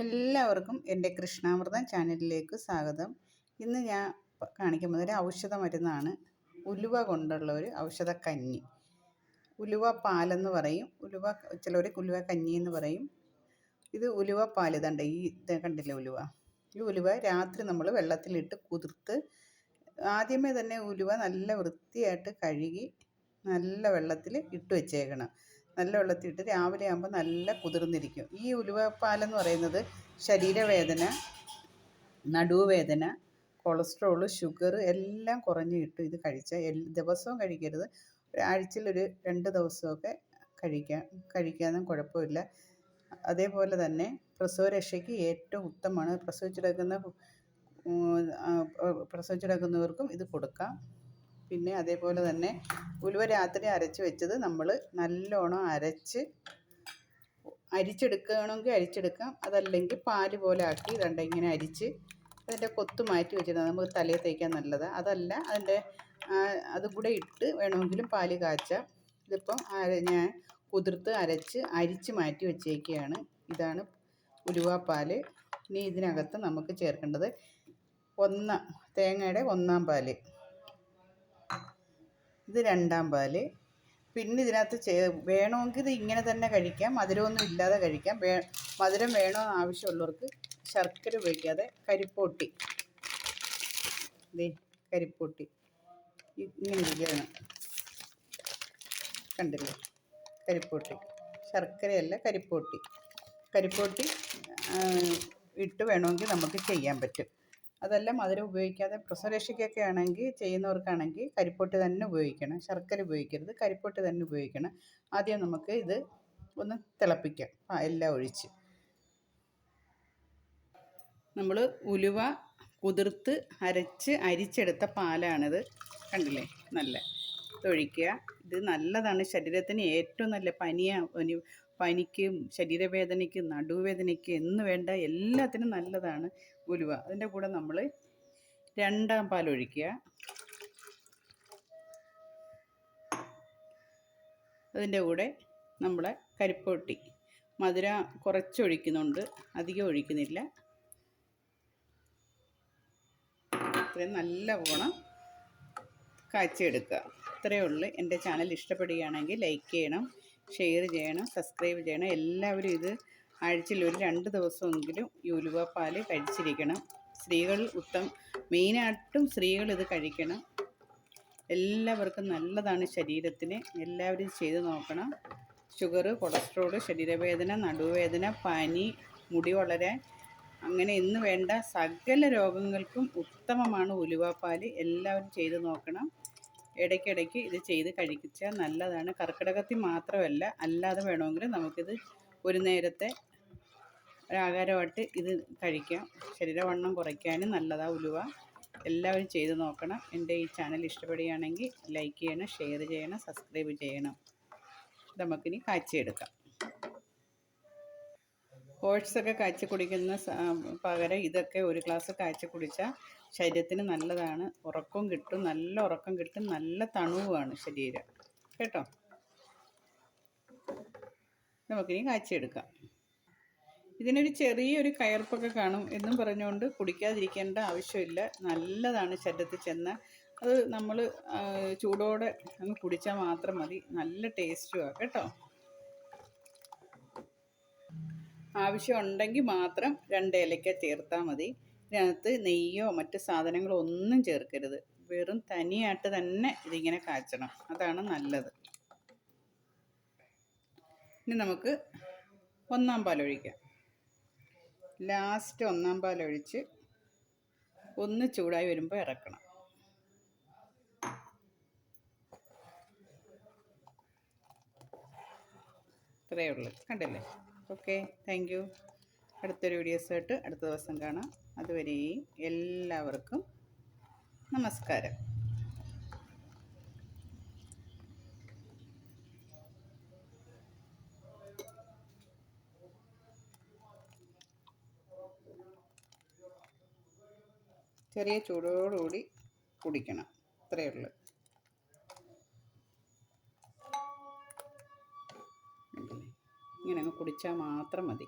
എല്ലാവർക്കും എന്റെ കൃഷ്ണാമൃതം ചാനലിലേക്ക് സ്വാഗതം. ഇന്ന് ഞാൻ കാണിക്കുന്നത് ഒരു ഔഷധ മരുന്നാണ്. ഉലുവ കൊണ്ടുള്ള ഒരു ഔഷധ കഞ്ഞി. ഉലുവ പാലെന്ന് പറയും. ഉലുവ ചിലവർ ഉലുവ കഞ്ഞി എന്ന് പറയും. ഇത് ഉലുവ പാൽ ഇതുണ്ട് ഈ ഇത് കണ്ടില്ലേ ഉലുവ? ഈ ഉലുവ രാത്രി നമ്മൾ വെള്ളത്തിലിട്ട് കുതിർത്ത് ആദ്യമേ തന്നെ ഉലുവ നല്ല വൃത്തിയായിട്ട് കഴുകി നല്ല വെള്ളത്തിൽ ഇട്ട് വെച്ചേക്കണം. നല്ല വെള്ളത്തിലിട്ട് രാവിലെ ആകുമ്പോൾ നല്ല കുതിർന്നിരിക്കും. ഈ ഉലുവപ്പാലെന്ന് പറയുന്നത് ശരീരവേദന നടുവേദന കൊളസ്ട്രോൾ ഷുഗർ എല്ലാം കുറഞ്ഞ് കിട്ടും ഇത് കഴിച്ചാൽ ദിവസവും കഴിക്കരുത്. ഒരാഴ്ചയിൽ ഒരു രണ്ട് ദിവസമൊക്കെ കഴിക്കാം. കഴിക്കാനും കുഴപ്പമില്ല. അതേപോലെ തന്നെ പ്രസവ പ്രസവരക്ഷയ്ക്ക് ഏറ്റവും ഉത്തമമാണ്. പ്രസവിച്ചിടക്കുന്ന പ്രസവിച്ചിടക്കുന്നവർക്കും ഇത് കൊടുക്കാം. പിന്നെ അതേപോലെ തന്നെ ഉലുവ രാത്രി അരച്ച് വെച്ചത് നമ്മൾ നല്ലോണം അരച്ച് അരിച്ചെടുക്കണമെങ്കിൽ അരിച്ചെടുക്കാം. അതല്ലെങ്കിൽ പാൽ പോലെ ആക്കി ഇതുണ്ട് ഇങ്ങനെ അരിച്ച് അതിന്റെ കൊത്ത് മാറ്റി വെച്ചിട്ട് നമുക്ക് തലയിൽ തേക്കാൻ നല്ലതാണ് അതല്ല അതിന്റെ അതും കൂടെ ഇട്ട് വേണമെങ്കിലും പാൽ കാച്ചാം. ഇതിപ്പം ഞാൻ കുതിർത്ത് അരച്ച് അരിച്ച് മാറ്റി വെച്ചേക്കുകയാണ് ഇതാണ് ഉലുവാപ്പാൽ ഇനി ഇതിനകത്ത് നമുക്ക് ചേർക്കേണ്ടത് ഒന്ന തേങ്ങയുടെ ഒന്നാം പാൽ. ഇത് രണ്ടാം പാൽ പിന്നെ ഇതിനകത്ത് ചേ വേണമെങ്കിൽ ഇത് ഇങ്ങനെ തന്നെ കഴിക്കാം. മധുരമൊന്നും ഇല്ലാതെ കഴിക്കാം. വേ മധുരം വേണമെന്ന് ആവശ്യമുള്ളവർക്ക് ശർക്കര ഉപയോഗിക്കാതെ കരിപ്പോട്ടി. ദേ കരിപ്പോട്ടി. ഇങ്ങനെ ഇരിക്കുകയാണ്. കണ്ടില്ലേ? കരിപ്പോട്ടി. ശർക്കരയല്ല കരിപ്പോട്ടി. കരിപ്പോട്ടി ഇട്ട് വേണമെങ്കിൽ നമുക്ക് ചെയ്യാൻ പറ്റും. അതല്ല മധുരം ഉപയോഗിക്കാതെ പ്രസവരക്ഷയ്ക്കൊക്കെ ആണെങ്കിൽ ചെയ്യുന്നവർക്കാണെങ്കിൽ കരിപ്പൊട്ട് തന്നെ ഉപയോഗിക്കണം. ശർക്കര ഉപയോഗിക്കരുത്. കരിപ്പൊട്ട് തന്നെ ഉപയോഗിക്കണം. ആദ്യം നമുക്ക് ഇത് ഒന്ന് തിളപ്പിക്കാം. ആ എല്ലാം ഒഴിച്ച്. നമ്മൾ ഉലുവ കുതിർത്ത് അരച്ച് അരിച്ചെടുത്ത പാലാണിത്. കണ്ടില്ലേ? നല്ല ഇതൊഴിക്കുക ഇത് നല്ലതാണ്. ശരീരത്തിന് ഏറ്റവും നല്ല പനിയ പനി പനിക്കും ശരീരവേദനയ്ക്കും നടുവേദനയ്ക്കും എന്ന് വേണ്ട എല്ലാത്തിനും നല്ലതാണ് ഉലുവ അതിന്റെ കൂടെ നമ്മൾ രണ്ടാം പാൽ ഒഴിക്കുക. അതിന്റെ കൂടെ നമ്മളെ കരിപ്പൊട്ടി. മധുര കുറച്ചൊഴിക്കുന്നുണ്ട് അധികം ഒഴിക്കുന്നില്ല. ഇത്രയും നല്ല ഓണം കാച്ചിയെടുക്കുക. ഇത്രയേ ഉള്ളൂ. എന്റെ ചാനൽ ഇഷ്ടപ്പെടുകയാണെങ്കിൽ ലൈക്ക് ചെയ്യണം ഷെയർ ചെയ്യണം സബ്സ്ക്രൈബ് ചെയ്യണം. എല്ലാവരും ഇത് ആഴ്ചയിൽ ഒരു രണ്ട് ദിവസമെങ്കിലും ഈ ഉലുവ പാൽ കഴിച്ചിരിക്കണം. സ്ത്രീകൾ ഉത്തം മെയിനായിട്ടും സ്ത്രീകൾ ഇത് കഴിക്കണം. എല്ലാവർക്കും നല്ലതാണ് ശരീരത്തിന്. എല്ലാവരും ചെയ്ത് നോക്കണം. ഷുഗർ കൊളസ്ട്രോൾ ശരീരവേദന നടുവേദന പനി മുടി വളരെ അങ്ങനെ ഇന്ന് വേണ്ട സകല രോഗങ്ങൾക്കും ഉത്തമമാണ് ഉലുവാപ്പാൽ. എല്ലാവരും ചെയ്ത് നോക്കണം. ഇടയ്ക്കിടയ്ക്ക് ഇത് ചെയ്ത് കഴിച്ചാൽ നല്ലതാണ്. കർക്കിടകത്തിൽ മാത്രമല്ല അല്ലാതെ വേണമെങ്കിൽ നമുക്കിത് ഒരു നേരത്തെ ഒരാഹാരമായിട്ട് ഇത് കഴിക്കാം. ശരീരവണ്ണം കുറയ്ക്കാനും നല്ലതാണ് ഉലുവ. എല്ലാവരും ചെയ്ത് നോക്കണം. എന്റെ ഈ ചാനൽ ഇഷ്ടപ്പെടുകയാണെങ്കിൽ ലൈക്ക് ചെയ്യണം ഷെയർ ചെയ്യണം സബ്സ്ക്രൈബ് ചെയ്യണം. നമുക്കിനി കാച്ചിയെടുക്കാം. ഓട്സൊക്കെ കാച്ചി കുടിക്കുന്ന പകരം ഇതൊക്കെ ഒരു ഗ്ലാസ് കാച്ചി കുടിച്ചാൽ ശരീരത്തിന് നല്ലതാണ്. ഉറക്കവും കിട്ടും. നല്ല ഉറക്കം കിട്ടും. നല്ല തണുവുമാണ് ശരീരം. കേട്ടോ? നമുക്കിനി കാച്ചിയെടുക്കാം. ഇതിനൊരു ചെറിയൊരു കയർപ്പൊക്കെ കാണും എന്നും പറഞ്ഞുകൊണ്ട് കുടിക്കാതിരിക്കേണ്ട ആവശ്യമില്ല. നല്ലതാണ് ശരീരത്തിൽ ചെന്ന. അത് നമ്മൾ ചൂടോടെ അങ്ങ് കുടിച്ചാൽ മാത്രം മതി. നല്ല ടേസ്റ്റുമാണ് കേട്ടോ? ആവശ്യമുണ്ടെങ്കിൽ മാത്രം രണ്ട് ഏലക്ക ചേർത്താൽ മതി. ഇതിനകത്ത് നെയ്യോ മറ്റ് സാധനങ്ങളോ ഒന്നും ചേർക്കരുത്. വെറും തനിയായിട്ട് തന്നെ ഇതിങ്ങനെ കാച്ചണം. അതാണ് നല്ലത്. ഇനി നമുക്ക് ഒന്നാം പാൽ പാലൊഴിക്കാം ലാസ്റ്റ് ഒന്നാം പാൽ ഒഴിച്ച് ഒന്ന് ചൂടായി വരുമ്പോൾ ഇറക്കണം. ഇത്രയേ ഉള്ളൂ. കണ്ടില്ലേ? ഓക്കെ. Thank you. അടുത്തൊരു വീഡിയോസായിട്ട് അടുത്ത ദിവസം കാണാം. അതുവരെയും എല്ലാവർക്കും നമസ്കാരം. ചെറിയ ചൂടോടുകൂടി കുടിക്കണം. അത്രയേ ഉള്ളൂ. ഇങ്ങനെ കുടിച്ചാൽ മാത്രം മതി.